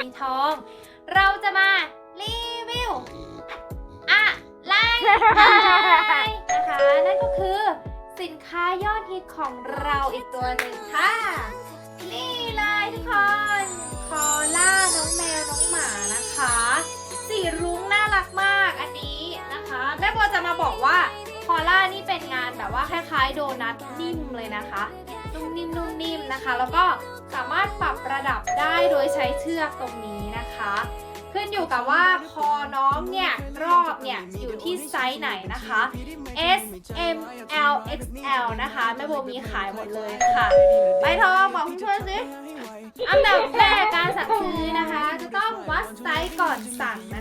สีทอง เราจะมารีวิวอะไรนะคะนั่นก็คือสินค้ายอดฮิตของเราอีกตัวหนึ่งค่ะ นี่เลยทุกคน คอล่าน้องแมวน้องหมานะคะ สีรุ้งน่ารักมากอันนี้นะคะแม่โบจะมาบอกว่าคอล่านี่เป็นงานแบบว่าคล้ายๆ โดนัทนิ่มเลยนะคะนุ่มนิ่มนุ่มนิ่มนะคะ แล้วก็ สามารถปรับระดับได้โดยใช้เชือกตรงนี้นะคะ ขึ้นอยู่กับว่าคอน้องเนี่ยรอบเนี่ยอยู่ที่ไซส์ไหนนะคะ S M L X L นะคะแม่โบมีขายหมดเลยค่ะ ไปทองบอกคุณช่วยซิอันดับแรกการสั่งซื้อนะคะ จะต้องวัดไซส์ก่อนสั่งนะ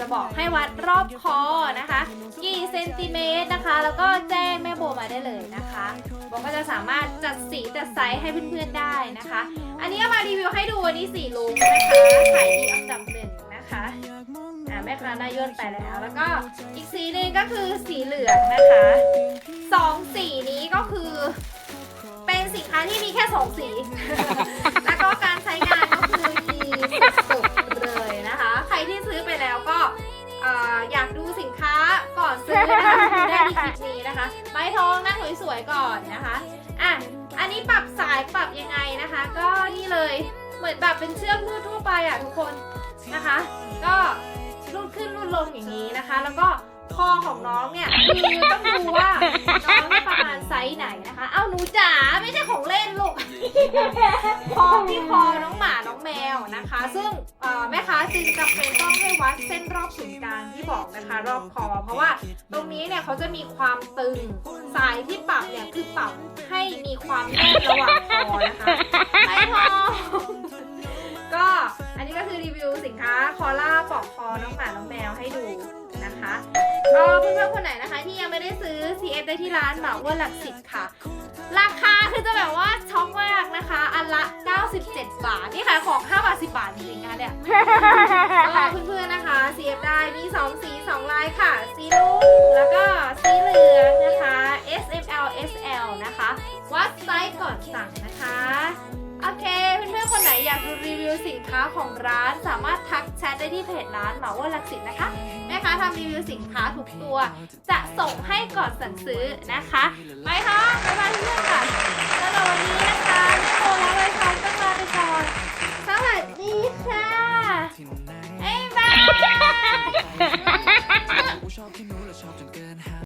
จะบอกให้วัดรอบคอนะคะกี่เซนติเมตรนะคะ แล้วก็แจ้งแม่โบมาได้เลยนะคะโบก็จะสามารถจัดสีจัดไซส์ให้เพื่อนๆได้นะคะ อันนี้มารีวิวให้ดูอันนี้สีลุงนะคะขายดีอันดับหนึ่งนะคะอ่าแม่ค้าน้าย่นไปแล้ว แล้วก็อีกสีหนึ่งก็คือสีเหลืองนะคะสองสีนี้ก็คือ เป็นสินค้าที่มีแค่สองสี วยก่อนนะคะอะอันนี้ปรับสายปรับยังไงนะคะ ก็นี่เลยเหมือนแบบเป็นเชือกรูดทั่วไปอะทุกคนนะคะ ก็รูดขึ้นรูดลงอย่างนี้นะคะ แล้วก็คอของน้องเนี่ยคือต้องดูว่าน้องประมาณไซส์ไหนนะคะ เอ้าหนูจ๋าไม่ใช่ของเล่นลูกคอที่คอน้องหมา องแมวนะคะ ซึ่งเอ่อแม่ค้าจึงจำเป็นต้องให้วัดเส้นรอบศูนย์กลางที่บอกนะคะ รอบคอ เพราะว่าตรงนี้เนี่ยเขาจะมีความตึงสายที่ปรับเนี่ยคือปรับให้มีความแน่นระหว่างคอนะคะไอ้ทองก็อันนี้ก็คือรีวิวสินค้าคอล่าปลอกคอน้องหมาน้องแมวให้ดูนะคะก็เพื่อนๆคนไหนนะคะที่ยังไม่ได้ซื้อ CF ได้ที่ร้านหมาอ้วนหลักสิบค่ะ ราคาคือจะแบบว่าช็อกมากนะคะอันละ 97 บาท นี่ขายของ 5 บาท 10 บาทจริงๆนะเนี่ย ก็เพื่อนๆนะคะ CF ได้มี 2 สี 2 ลายค่ะ สีลุงแล้วก็สีเหลืองนะคะ S M L S L นะคะ วัดไซส์ก่อนสั่งนะคะ โอเค เพื่อนๆ คนไหนอยากดูรีวิวสินค้าของร้าน สามารถทักแชทได้ที่เพจร้านหมาว่าลักสิตนะคะ แม่ค้าทำรีวิวสินค้าทุกตัว จะส่งให้ก่อนสั่งซื้อนะคะ ไปค่ะ บ๊ายบายเพื่อนๆค่ะ บ๊